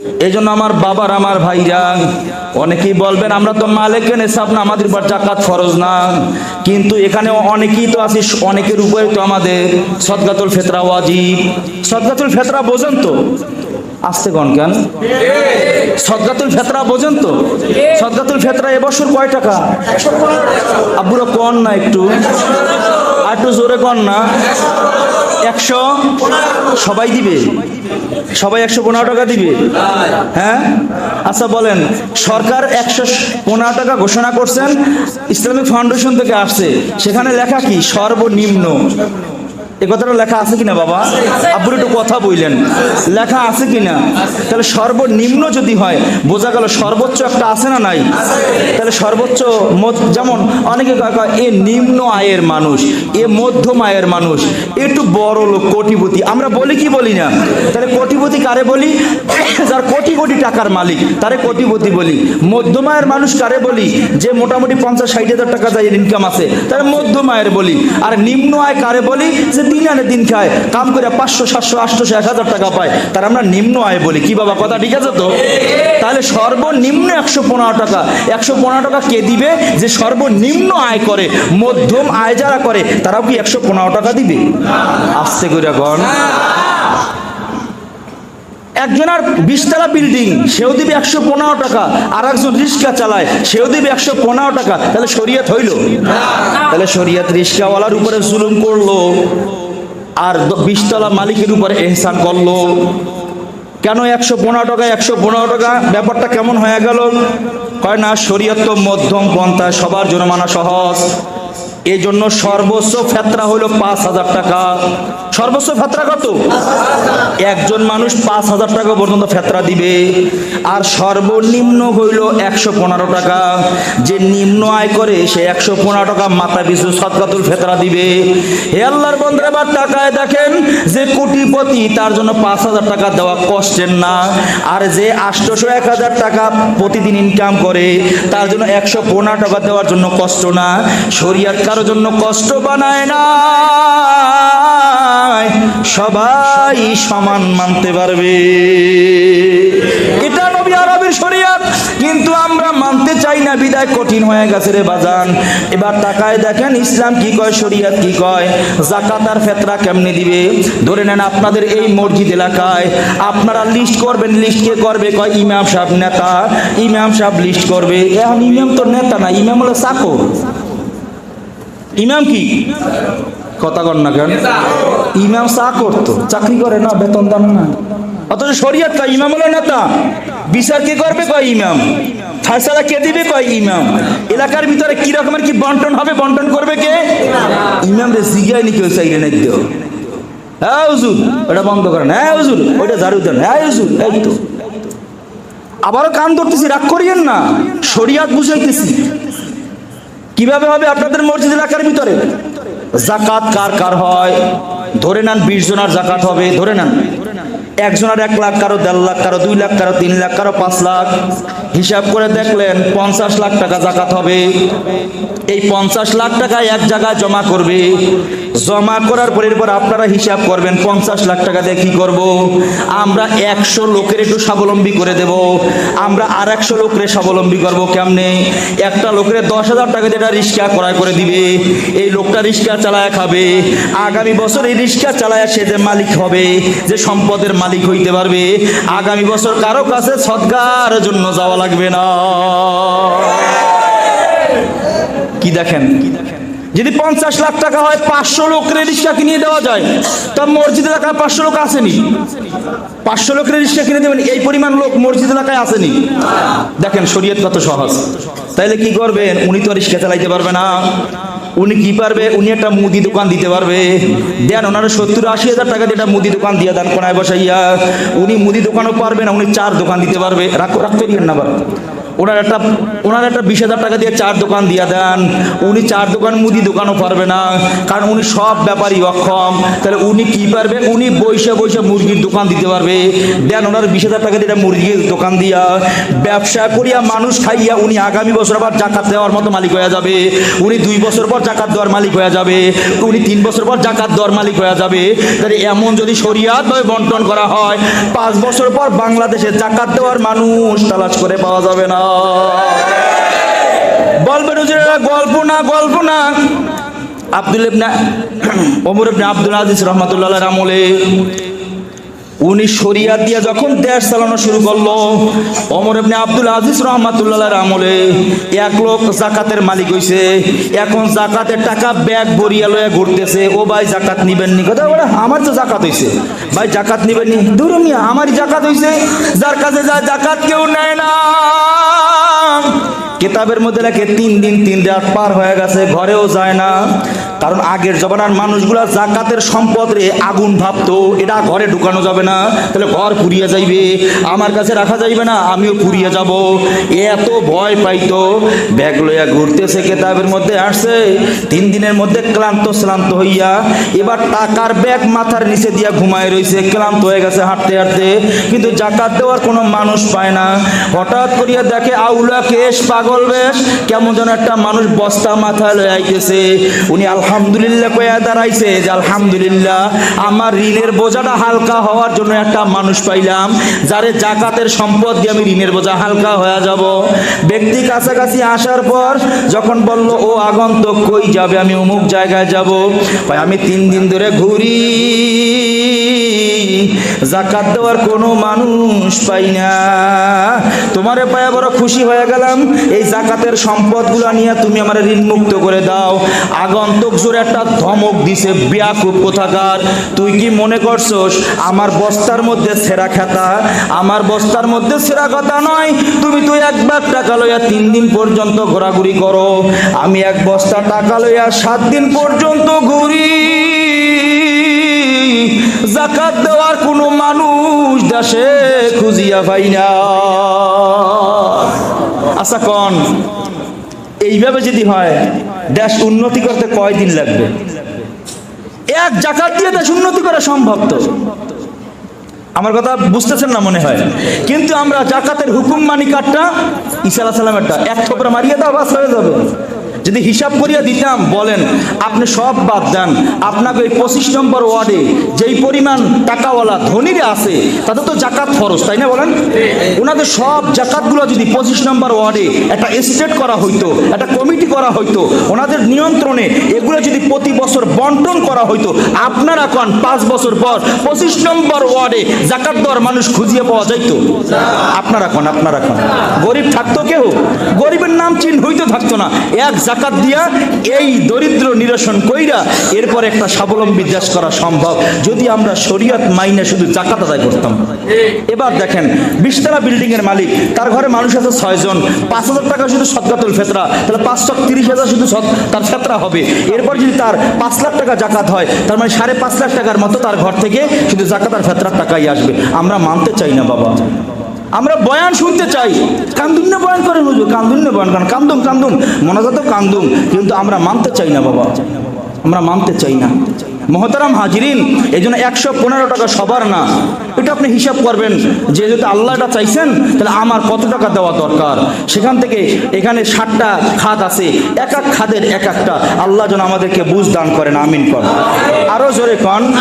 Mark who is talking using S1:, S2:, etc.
S1: এই জন্য আমার বাবার, আমার ভাইরা, অনেকেই বলবেন, আমরা তো মালিকের নেশাব না, আমাদের উপর জাকাত ফরজ না। কিন্তু এখানে অনেকেই তো আছে, অনেকের উপরে তো আমাদের সদগাতুল ফেতরা ওয়াজিব। সদগাতুল ফেতরা বোঝেন তো? আসতে কন কেন? সদগাতুল ফেতরা বোঝেন তো? সদগাতুল ফেতরা এবছর কয় টাকা? আব্বুরা কন না একটু? আর একটু জোরে কন না? একশো সবাই দিবে? সবাই একশো পনেরো টাকা দিবে? হ্যাঁ? আচ্ছা বলেন, সরকার একশো পনেরো টাকা ঘোষণা করছেন, ইসলামিক ফাউন্ডেশন থেকে আসছে। সেখানে লেখা কি? সর্বনিম্ন। এ কথাটা লেখা আছে কিনা বাবা? আব্বুর একটু কথা বললেন। লেখা আছে কিনা? তাহলে সর্বনিম্ন যদি হয়, বোঝা গেল সর্বোচ্চ একটা আছে না নাই? তাহলে সর্বোচ্চ যেমন অনেকে এ নিম্ন আয়ের মানুষ, এ মধ্যম আয়ের মানুষ একটু বড় লোক, কোটিপতি। আমরা বলি কি বলি না? তাহলে কোটিপতি কারে বলি? যার কোটি কোটি টাকার মালিক, তারে কোটিপতি বলি। মধ্যম আয়ের মানুষ কারে বলি? যে মোটামুটি পঞ্চাশ ষাট হাজার টাকা যায় ইনকাম আছে, তারে মধ্যম আয়ের বলি। আর নিম্ন আয় কারে বলি? যে আনে দিন খায়, কাম করে পাঁচশো, সাতশো, আটশো এক হাজার টাকা পায়। তার আমরা নিম্ন আয় বলি। কি বাবা, কথা ঠিক আছে তো? তাহলে সর্বনিম্ন একশো পনেরো টাকা। একশো পনেরো টাকা কে দিবে? যে সর্বনিম্ন আয় করে, মধ্যম আয় যারা করে, তারাও কি একশো পনেরো টাকা দিবে? আসতে করে এখন একজনের বিশতলা বিল্ডিং সেও দিবে একশো পনেরো টাকা আর একজন রিক্সা চালায়, সেও দিবে একশো পনেরো টাকা। তাহলে শরিয়ত হইল? তাহলে শরিয়ত রিক্সাওয়ালার উপরে জুলুম করল, আর বিশতলা মালিকের উপরে এহসান করল। কেন একশো পনেরো টাকা, একশো পনেরো টাকা? ব্যাপারটা কেমন হয়ে গেল? কয় না, শরীয়ত মধ্যম পন্থা, সবার জন্য মানা সহজ। এই জন্য সর্বোচ্চ ফেতরা হলো পাঁচ হাজার টাকা। সর্বোচ্চ ফেতরা কত? একজন মানুষ পাঁচ হাজার টাকা পর্যন্ত ফেতরা দিবে। আর সর্বনিম্ন হইল একশো পনেরো টাকা। যে নিম্ন আয় করে, সে একশো পনেরো টাকা মাথা পিছু সদকাতুল ফেতরা দিবে। হে আল্লাহর বন্ধুরা টাকায় দেখেন যে কোটিপতি তার জন্য পাঁচ হাজার টাকা দেওয়া কষ্টের না। আর যে আষ্টশো এক হাজার টাকা প্রতিদিন ইনকাম করে, তার জন্য একশো পনেরো টাকা দেওয়ার জন্য কষ্ট না। শরিয়াত কারোর জন্য কষ্ট বানায় না সবাই সমান মানতে পারবে। এটা নবী আরবের শরিয়াত, কিন্তু আমরা মানতে চাই না, বিদায় কঠিন হয়ে গেছে রে বাজান। এবার তাকায় দেখেন ইসলাম কি কয়, শরিয়াত কি কয় জাকাত আর ফেতরা কেমনে দিবে? ধরে নেন আপনাদের এই মসজিদ এলাকায় আপনারা লিস্ট করবেন লিস্ট কে করবে, কয় ইমাম সাহেব নেতা, ইমাম সাহেব লিস্ট করবে। এখন ইমাম তো নেতা না, ইমাম হলো চাকর। ইমাম কি? কথা কর না কেন? ইমাম চা করতো। চাকরি করে না, বেতন দান না। অথচ শরিয়ত কয়, ইমাম হলো নেতা। বিচার কে করবে কয় ইমাম? ফায়সালা কে দিবে কয় ইমাম? এলাকার ভিতরে কি রকমের কি বন্টন হবে, বন্টন করবে কে? ইমাম রে জিগাই নি কেউ চাইলে নাই দেও। হ্যাঁ হুজুর, ওটা বন্ধ করেন। হ্যাঁ হুজুর, ওইটা ঝাড়ু দেন। হ্যাঁ হুজুর, এই তো। আবারও কান ধরতেছি, রাগ করিয়েন না। শরিয়াত বুঝাইতেছি। কীভাবে হবে আপনাদের মসজিদ এলাকার ভিতরে? জাকাত কার কার হয়? ধরে নেন বিশ জনার জাকাত হবে, ধরে নেন। একজনের এক লাখ কারও দেড় লাখ কারও দুই লাখ কারও তিন লাখ কারও পাঁচ লাখ। হিসাব করে দেখলেন পঞ্চাশ লাখ টাকা জাকাত হবে। এই পঞ্চাশ লাখ টাকা এক জায়গায় জমা করবে। জমা করার পরের পর আপনারা হিসাব করবেন পঞ্চাশ লাখ টাকা দিয়ে কি করব? আমরা একশো লোকের একটু স্বাবলম্বী করে দেব। আমরা আর একশো লোকের স্বাবলম্বী করব কেমনে? একটা লোকের দশ হাজার টাকা দিয়ে রিক্সা ক্রয় করে দিবে। এই লোকটা রিক্সা চালায় খাবে। আগামী বছর এই রিক্সা চালায় সে যে মালিক হবে, যে সম্পদের মালিক হইতে পারবে। আগামী বছর কারও কাছে সৎকার জন্য যাওয়া লাগবে না। কি দেখেন? যদি পঞ্চাশ লাখ টাকা হয়, পাঁচশো লোকের রিক্সা কিনে দেওয়া যায়। তা মসজিদ এলাকায় পাঁচশো লোক আসেনি। পাঁচশো লোকের রিক্সা কিনে দেবেন, এই পরিমাণ লোক মসজিদ এলাকায় আসেনি। দেখেন, শরীয়ত কত সহজ। তাইলে কি করবেন? উনি তো রিক্সা চালাইতে পারবে না। উনি কি পারবে? উনি একটা মুদি দোকান দিতে পারবে। দেন ওনার সত্তর আশি হাজার টাকা দিয়ে একটা মুদি দোকান দিয়ে দেন কোনায় বসাইয়া। উনি মুদি দোকানও পারবে না, উনি চার দোকান দিতে পারবে। রাখ রাখতে দিবেন না ওনার একটা ওনার একটা বিশ হাজার টাকা দিয়ে চার দোকান দিয়ে দেন। উনি চার দোকান মুদি দোকানও পারবে না, কারণ উনি সব ব্যাপারই অক্ষম। তাহলে উনি কি পারবে? উনি বৈশে বৈশে মুরগির দোকান দিতে পারবে। দেন ওনার বিশ হাজার টাকা দিয়ে মুরগির দোকান দিয়া ব্যবসা করিয়া মানুষ খাইয়া উনি আগামী বছর আবার জাকাত দেওয়ার মতো মালিক হয়ে যাবে। উনি দুই বছর পর জাকাত দেওয়ার মালিক হয়ে যাবে। উনি তিন বছর পর জাকাত দেওয়ার মালিক হয়ে যাবে। তাহলে এমন যদি শরিয়াত ভাবে বন্টন করা হয়, পাঁচ বছর পর বাংলাদেশে জাকাত দেওয়ার মানুষ তালাশ করে পাওয়া যাবে না। গল্প না গল্প না। আব্দুল ইবনা ওমর ইবনে আব্দুল আজিজ রহমাতুল্লাহ আমলে উনি শরিয়া দিয়ে যখন দেশ চালানো শুরু করল অমর ইবনে আব্দুল আজিজ রহমাতুল্লাহ আমলে এক লোক জাকাতের মালিক হইছে। এখন জাকাতের টাকা ব্যাগ বরিয়া লয়ে ঘুরতেছে। ও ভাই, জাকাত নিবেন নি? কথা বলে আমার তো জাকাত হইছে। ভাই, জাকাত নিবেন নি? দূর মিয়া আমারই জাকাত হইছে। যার কাছে যা জাকাত কেউ নেয় না। কেতাবের মধ্যে লেখে, তিন দিন তিন রাত পার হয়ে গেছে, ঘরেও যায় না। কারণ আগের জমানার মানুষগুলা জাকাতের সম্পদ রে আগুন ভাবতো, এটা ঘরে ঢুকানো যাবে না, তাহলে ঘর পুড়িয়ে যাইবে, আমার কাছে রাখা যাইবে না, আমিও পুড়িয়ে যাব। এত ভয় পাইতো। ব্যাগ লইয়া ঘুরতেছে কেতাবের মধ্যে, আসছে, তিন দিনের মধ্যে ক্লান্ত শ্রান্ত হইয়া, এবার টাকার ব্যাগ মাথার নিচে দিয়া ঘুমায় রইছে, ক্লান্ত হয়ে গেছে হাঁটতে হাঁটতে, কিন্তু জাকাত দেওয়ার কোনো মানুষ পায় না। হঠাৎ করিয়া দেখে, আউলা কেশ পাগল বেশ, কেমন যেন একটা মানুষ বস্তা মাথায় লয়ে উনি আলহামদুলিল্লাহ কয়া দাঁড়াইছে যে আলহামদুলিল্লাহ আমার ঋণের বোঝাটা হালকা হওয়ার জন্য একটা মানুষ পাইলাম, যারে জাকাতের সম্পদ দিয়ে আমি ঋণের বোঝা হালকা হয়ে যাব। ব্যক্তি কাছাকাছি আসার পর যখন বলল, ও আগন্তক, কই যাবে? আমি অমুক জায়গায় যাব। ভাই, আমি তিন দিন ধরে ঘুরি। জাকাত দেওয়ার কোনো মানুষ পাই না। খুশি হয়ে গেলাম। এই জাকাতের সম্পদগুলো নিয়ে তুমি আমার ঋণ মুক্ত করে দাও। আগন্তক জোরে একটা ধমক দিছে বিয়াকুব কোথাকার? তুই কি মনে করছস আমার বস্তার মধ্যে সেরা খাতা? আমার বস্তার মধ্যে সেরা কথা নয়। তুমি তো একবার টাকা লইয়া তিন দিন পর্যন্ত ঘোরাঘুরি করো। আমি এক বস্তা টাকা লইয়া সাত দিন পর্যন্ত ঘুরি। জাকাত দেওয়ার কোনো মানুষ দেশে খুঁজিয়া পাই না। আচ্ছা কন, এইভাবে যদি হয়, দেশ উন্নতি করতে কয়দিন লাগবে? এক জাকাত দিয়ে দেশ উন্নতি করা সম্ভব তো। আমার কথা বুঝতেছেন না মনে হয়। কিন্তু আমরা জাকাতের হুকুম মানি কাঠটা ঈসা আলাহ সাল্লামেরটা এক ছোপরা মারিয়ে দাও, বাস হয়ে যাবে। যদি হিসাব করিয়া দিতাম, বলেন, আপনি সব বাদ দেন। আপনাকে ওই পঁচিশ নম্বর ওয়ার্ডে যেই পরিমাণ টাকাওয়ালা ধনীরা আছে, তাদের তো জাকাত খরচ তাই না বলেন? ওনাদের সব জাকাতগুলো যদি পঁচিশ নম্বর ওয়ার্ডে একটা স্টেট করা হইতো, একটা কমিটি করা হইতো, ওনাদের নিয়ন্ত্রণে এগুলো যদি প্রতি বছর বন্টন করা হইতো, আপনারা কন পাঁচ বছর পর পঁচিশ নম্বর ওয়ার্ডে জাকাত দেওয়ার মানুষ খুঁজিয়ে পাওয়া যাইতো? আপনারা কন আপনারা কন? গরিব থাকতো কেউ গরিবের নাম চিহ্ন হইতে থাকতো না। এক জাকাত দিয়া এই দরিদ্র নিরসন কইরা এরপর একটা স্বাবলম্বী দেশ করা সম্ভব। যদি আমরা শরীয়ত মাইনে শুধু জাকাত আদায় করতাম। এবার দেখেন, বিশতলা বিল্ডিং এর মালিক, তার ঘরে মানুষ আছে ছয়জন পাঁচ হাজার টাকা শুধু সদকাতুল ফেতরা, তাহলে পাঁচ লাখ তিরিশ হাজার শুধু তার ফেতরা হবে। এরপর যদি তার পাঁচ লাখ টাকা জাকাত হয়, তার মানে সাড়ে পাঁচ লাখ টাকার মতো তার ঘর থেকে শুধু জাকাত আর ফেতরার টাকাই আসবে। আমরা মানতে চাই না, বাবা। আমরা বয়ান শুনতে চাই। কান্দুন না বয়ান করেন হুজুর, কান্দুন না বয়ান করেন। কান্দুম কান্দুম। মনে মনাজাত কান্দুম, কিন্তু আমরা মানতে চাই না বাবা। আমরা মানতে চাই না। মহতারাম হাজিরিন এই জন্য একশো পনেরো টাকা সবার না। এটা আপনি হিসাব করবেন। যে যদি আল্লাহটা চাইছেন, তাহলে আমার কত টাকা দেওয়া দরকার? সেখান থেকে এখানে ষাটটা খাত আছে। এক এক খাদের এক একটা। আল্লাহ যেন আমাদেরকে বুঝ দান করেন, আমিন কর আরও জোরে কন।